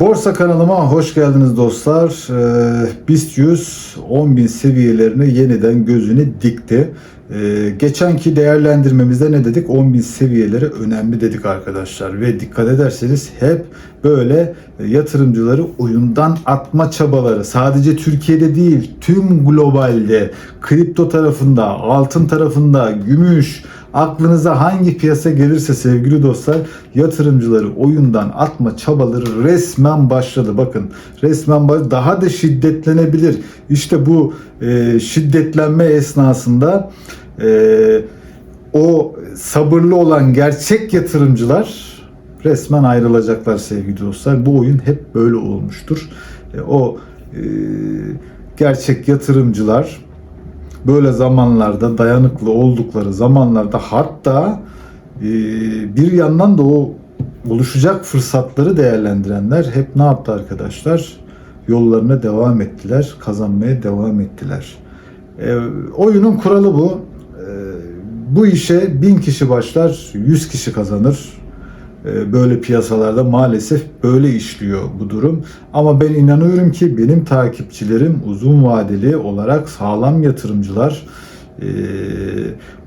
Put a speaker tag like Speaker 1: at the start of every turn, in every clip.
Speaker 1: Borsa kanalıma hoş geldiniz dostlar. Ee, BIST 100 10.000 seviyelerine yeniden gözünü dikti. Ee, geçenki değerlendirmemizde ne dedik? 10.000 seviyeleri önemli dedik arkadaşlar. Ve dikkat ederseniz hep böyle yatırımcıları oyundan atma çabaları sadece Türkiye'de değil tüm globalde kripto tarafında, altın tarafında, gümüş, Aklınıza hangi piyasa gelirse sevgili dostlar yatırımcıları oyundan atma çabaları resmen başladı. Bakın resmen baş- daha da şiddetlenebilir. İşte bu e, şiddetlenme esnasında e, o sabırlı olan gerçek yatırımcılar resmen ayrılacaklar sevgili dostlar. Bu oyun hep böyle olmuştur. E, o e, gerçek yatırımcılar böyle zamanlarda dayanıklı oldukları zamanlarda hatta e, bir yandan da o oluşacak fırsatları değerlendirenler hep ne yaptı arkadaşlar? Yollarına devam ettiler, kazanmaya devam ettiler. E, oyunun kuralı bu. E, bu işe bin kişi başlar, 100 kişi kazanır. E, böyle piyasalarda maalesef böyle işliyor bu durum. Ama ben inanıyorum ki benim takipçilerim uzun vadeli olarak sağlam yatırımcılar e,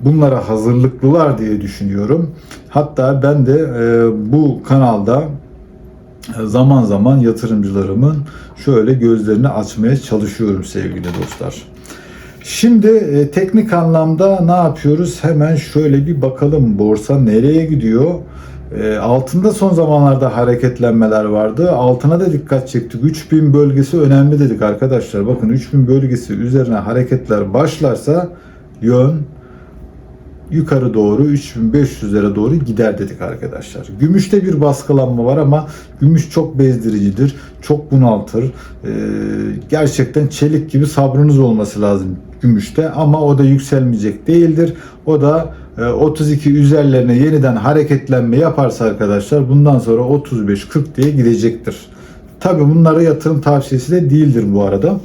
Speaker 1: bunlara hazırlıklılar diye düşünüyorum. Hatta ben de e, bu kanalda zaman zaman yatırımcılarımın şöyle gözlerini açmaya çalışıyorum sevgili dostlar. Şimdi e, teknik anlamda ne yapıyoruz? Hemen şöyle bir bakalım borsa nereye gidiyor? E, altında son zamanlarda hareketlenmeler vardı. Altına da dikkat çektik. 3000 bölgesi önemli dedik arkadaşlar. Bakın 3000 bölgesi üzerine hareketler başlarsa yön yukarı doğru 3500'lere doğru gider dedik arkadaşlar. Gümüşte bir baskılanma var ama gümüş çok bezdiricidir, çok bunaltır. Ee, gerçekten çelik gibi sabrınız olması lazım gümüşte ama o da yükselmeyecek değildir. O da 32 üzerlerine yeniden hareketlenme yaparsa arkadaşlar bundan sonra 35-40 diye gidecektir. Tabi bunlara yatırım tavsiyesi de değildir bu arada.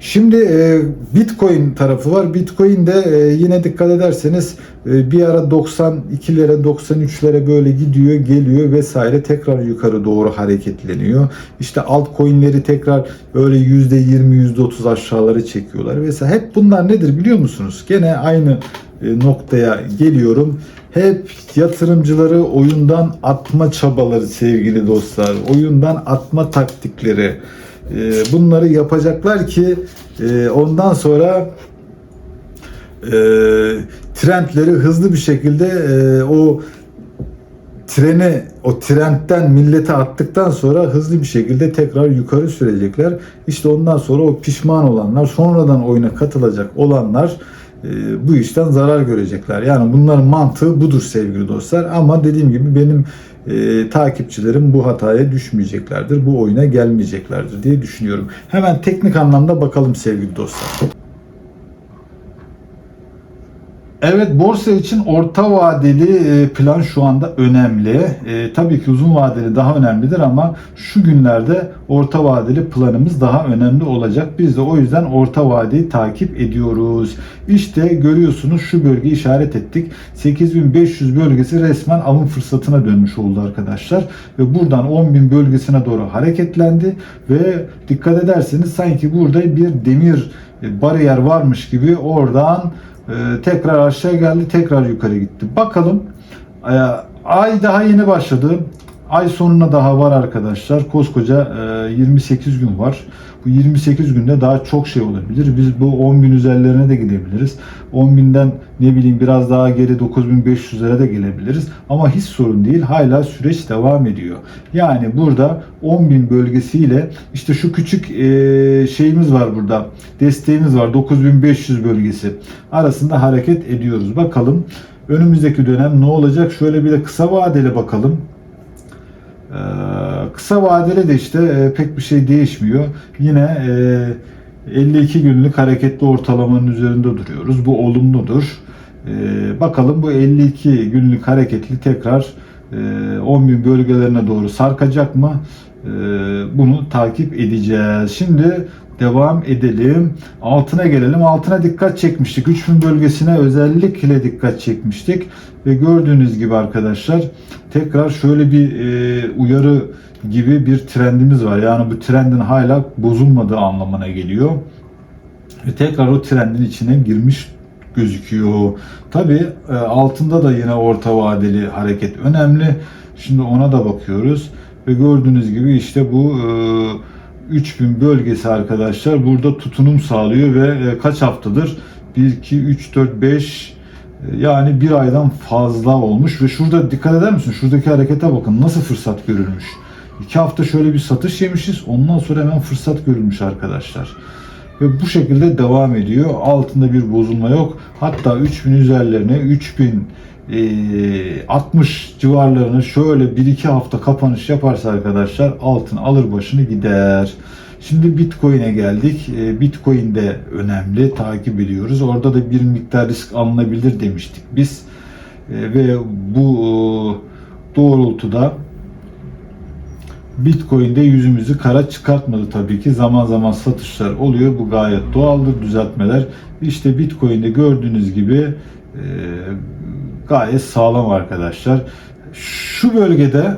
Speaker 1: Şimdi e, Bitcoin tarafı var. Bitcoin de e, yine dikkat ederseniz e, bir ara 92'lere 93'lere böyle gidiyor geliyor vesaire tekrar yukarı doğru hareketleniyor. İşte altcoin'leri tekrar böyle %20 %30 aşağıları çekiyorlar vesaire. Hep bunlar nedir biliyor musunuz? Gene aynı noktaya geliyorum. Hep yatırımcıları oyundan atma çabaları sevgili dostlar. Oyundan atma taktikleri. E, bunları yapacaklar ki e, ondan sonra e, trendleri hızlı bir şekilde e, o treni o trendten millete attıktan sonra hızlı bir şekilde tekrar yukarı sürecekler. İşte ondan sonra o pişman olanlar, sonradan oyuna katılacak olanlar e, bu işten zarar görecekler. Yani bunların mantığı budur sevgili dostlar. Ama dediğim gibi benim e, takipçilerim bu hataya düşmeyeceklerdir. Bu oyuna gelmeyeceklerdir diye düşünüyorum. Hemen teknik anlamda bakalım sevgili dostlar. Evet borsa için orta vadeli e, plan şu anda önemli. E, tabii ki uzun vadeli daha önemlidir ama şu günlerde orta vadeli planımız daha önemli olacak. Biz de o yüzden orta vadeyi takip ediyoruz. İşte görüyorsunuz şu bölgeyi işaret ettik. 8500 bölgesi resmen alım fırsatına dönmüş oldu arkadaşlar. Ve buradan 10.000 bölgesine doğru hareketlendi ve dikkat ederseniz sanki burada bir demir e, bariyer varmış gibi oradan tekrar aşağı geldi, tekrar yukarı gitti. Bakalım. Ee, ay daha yeni başladı. Ay sonuna daha var arkadaşlar. Koskoca e, 28 gün var. Bu 28 günde daha çok şey olabilir. Biz bu 10 bin üzerlerine de gidebiliriz. 10 binden ne bileyim biraz daha geri 9500'lere de gelebiliriz. Ama hiç sorun değil. Hala süreç devam ediyor. Yani burada 10 bin bölgesiyle işte şu küçük e, şeyimiz var burada. Desteğimiz var. 9500 bölgesi. Arasında hareket ediyoruz. Bakalım önümüzdeki dönem ne olacak? Şöyle bir de kısa vadeli bakalım. Ee, kısa vadeli de işte e, pek bir şey değişmiyor. Yine e, 52 günlük hareketli ortalamanın üzerinde duruyoruz. Bu olumludur. Ee, bakalım bu 52 günlük hareketli tekrar e, 10.000 bölgelerine doğru sarkacak mı? Ee, bunu takip edeceğiz. Şimdi devam edelim. Altına gelelim. Altına dikkat çekmiştik. 3000 bölgesine özellikle dikkat çekmiştik. Ve gördüğünüz gibi arkadaşlar tekrar şöyle bir e, uyarı gibi bir trendimiz var. Yani bu trendin hala bozulmadığı anlamına geliyor. Ve tekrar o trendin içine girmiş gözüküyor. Tabi altında da yine orta vadeli hareket önemli. Şimdi ona da bakıyoruz. Ve gördüğünüz gibi işte bu e, 3000 bölgesi arkadaşlar burada tutunum sağlıyor ve e, kaç haftadır? 1, 2, 3, 4, 5 e, yani bir aydan fazla olmuş ve şurada dikkat eder misin? Şuradaki harekete bakın nasıl fırsat görülmüş. İki hafta şöyle bir satış yemişiz. Ondan sonra hemen fırsat görülmüş arkadaşlar. Ve bu şekilde devam ediyor. Altında bir bozulma yok. Hatta 3000 üzerlerine 3000 e, 60 civarlarını şöyle 1-2 hafta kapanış yaparsa arkadaşlar altın alır başını gider. Şimdi Bitcoin'e geldik. E, Bitcoin de önemli. Takip ediyoruz. Orada da bir miktar risk alınabilir demiştik biz. E, ve bu e, doğrultuda Bitcoin'de yüzümüzü kara çıkartmadı tabii ki. Zaman zaman satışlar oluyor. Bu gayet doğaldır düzeltmeler. İşte Bitcoin'de gördüğünüz gibi e, gayet sağlam arkadaşlar. Şu bölgede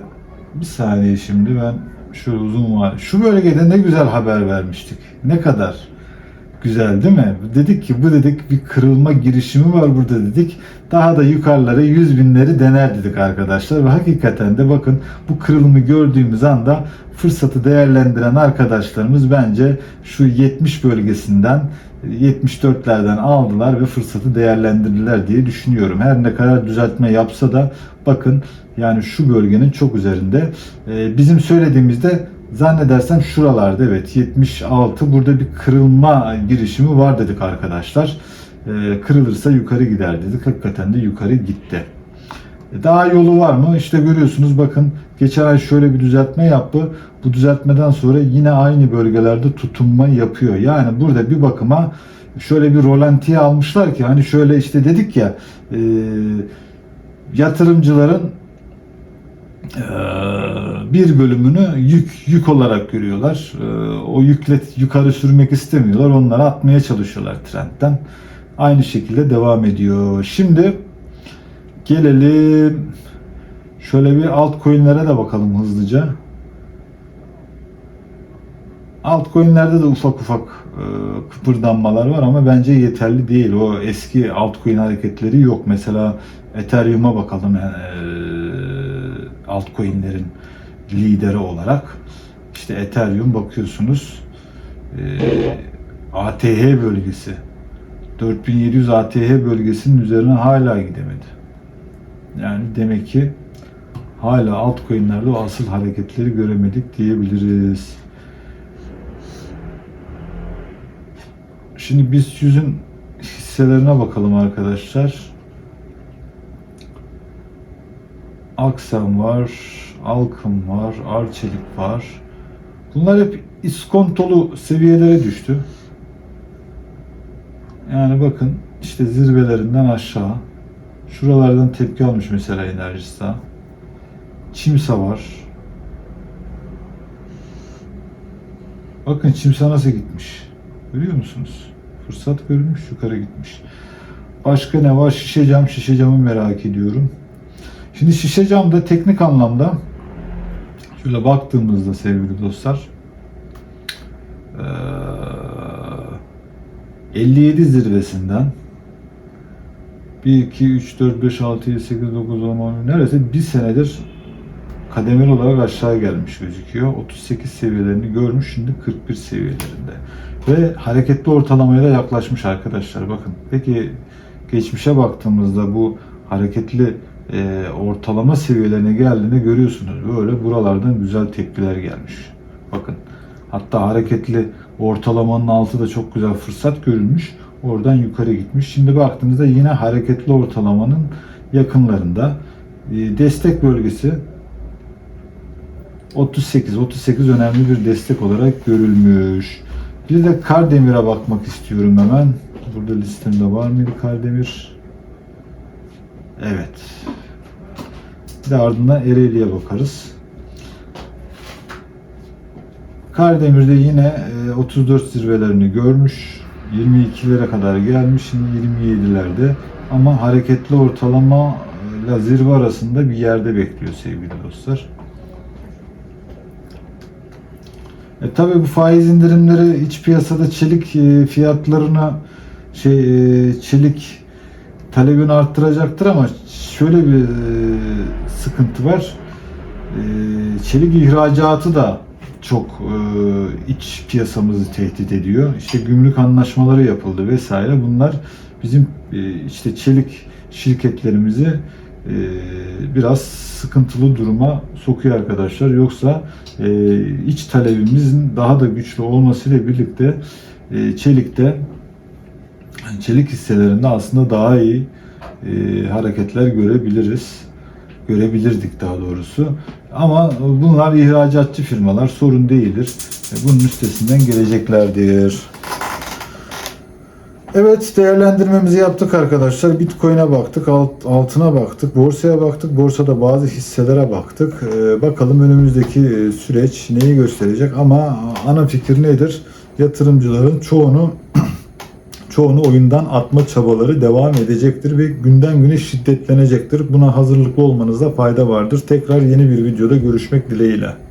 Speaker 1: bir saniye şimdi ben şu uzun var. Şu bölgede ne güzel haber vermiştik. Ne kadar güzel değil mi? Dedik ki bu dedik bir kırılma girişimi var burada dedik. Daha da yukarılara 100 binleri dener dedik arkadaşlar. Ve hakikaten de bakın bu kırılımı gördüğümüz anda fırsatı değerlendiren arkadaşlarımız bence şu 70 bölgesinden 74'lerden aldılar ve fırsatı değerlendirdiler diye düşünüyorum. Her ne kadar düzeltme yapsa da bakın yani şu bölgenin çok üzerinde. Ee, bizim söylediğimizde zannedersem şuralarda evet 76 burada bir kırılma girişimi var dedik arkadaşlar. Ee, kırılırsa yukarı gider dedik. Hakikaten de yukarı gitti. E, Daha yolu var mı? İşte görüyorsunuz bakın geçen ay şöyle bir düzeltme yaptı. Bu düzeltmeden sonra yine aynı bölgelerde tutunma yapıyor. Yani burada bir bakıma şöyle bir rolantiye almışlar ki hani şöyle işte dedik ya e, yatırımcıların bir bölümünü yük yük olarak görüyorlar. E, o yükle yukarı sürmek istemiyorlar. Onları atmaya çalışıyorlar trendten. Aynı şekilde devam ediyor. Şimdi Gelelim şöyle bir altcoin'lere de bakalım hızlıca. Altcoin'lerde de ufak ufak e, kıpırdanmalar var ama bence yeterli değil. O eski altcoin hareketleri yok. Mesela Ethereum'a bakalım e, altcoin'lerin lideri olarak. İşte Ethereum bakıyorsunuz e, ATH bölgesi 4700 ATH bölgesinin üzerine hala gidemedi. Yani demek ki hala altcoin'lerde o asıl hareketleri göremedik diyebiliriz. Şimdi biz yüzün hisselerine bakalım arkadaşlar. Aksen var, Alkım var, Arçelik var. Bunlar hep iskontolu seviyelere düştü. Yani bakın işte zirvelerinden aşağı. Şuralardan tepki almış mesela Enerjista. Çimsa var. Bakın Çimsa nasıl gitmiş. Görüyor musunuz? Fırsat görülmüş yukarı gitmiş. Başka ne var? Şişe cam, şişe camı merak ediyorum. Şimdi şişe camda teknik anlamda şöyle baktığımızda sevgili dostlar 57 zirvesinden 1, 2, 3, 4, 5, 6, 7, 8, 9, 10, 10 neredeyse bir senedir kademeli olarak aşağı gelmiş gözüküyor. 38 seviyelerini görmüş şimdi 41 seviyelerinde. Ve hareketli ortalamaya da yaklaşmış arkadaşlar. Bakın peki geçmişe baktığımızda bu hareketli e, ortalama seviyelerine geldiğinde görüyorsunuz. Böyle buralardan güzel tepkiler gelmiş. Bakın hatta hareketli ortalamanın altı da çok güzel fırsat görülmüş. Oradan yukarı gitmiş. Şimdi baktığımızda yine hareketli ortalamanın yakınlarında. E, destek bölgesi 38. 38 önemli bir destek olarak görülmüş. Bir de Kardemir'e bakmak istiyorum hemen. Burada listemde var mıydı Kardemir? Evet. Bir de ardından Ereğli'ye bakarız. Kardemir'de yine 34 zirvelerini görmüş. 22'lere kadar gelmiş. Şimdi 27'lerde. Ama hareketli ortalama ile zirve arasında bir yerde bekliyor sevgili dostlar. E, tabii bu faiz indirimleri iç piyasada çelik e, fiyatlarına şey e, çelik talebini arttıracaktır ama şöyle bir e, sıkıntı var. E, çelik ihracatı da çok e, iç piyasamızı tehdit ediyor. İşte gümrük anlaşmaları yapıldı vesaire. Bunlar bizim e, işte çelik şirketlerimizi e, biraz sıkıntılı duruma sokuyor arkadaşlar. Yoksa iç talebimizin daha da güçlü olmasıyla birlikte çelikte çelik hisselerinde aslında daha iyi hareketler görebiliriz. Görebilirdik daha doğrusu. Ama bunlar ihracatçı firmalar sorun değildir. E, Bunun üstesinden geleceklerdir. Evet değerlendirmemizi yaptık arkadaşlar. Bitcoin'e baktık, alt- altına baktık, borsaya baktık. Borsada bazı hisselere baktık. Ee, bakalım önümüzdeki e, süreç neyi gösterecek ama ana fikir nedir? Yatırımcıların çoğunu çoğunu oyundan atma çabaları devam edecektir ve günden güne şiddetlenecektir. Buna hazırlıklı olmanızda fayda vardır. Tekrar yeni bir videoda görüşmek dileğiyle.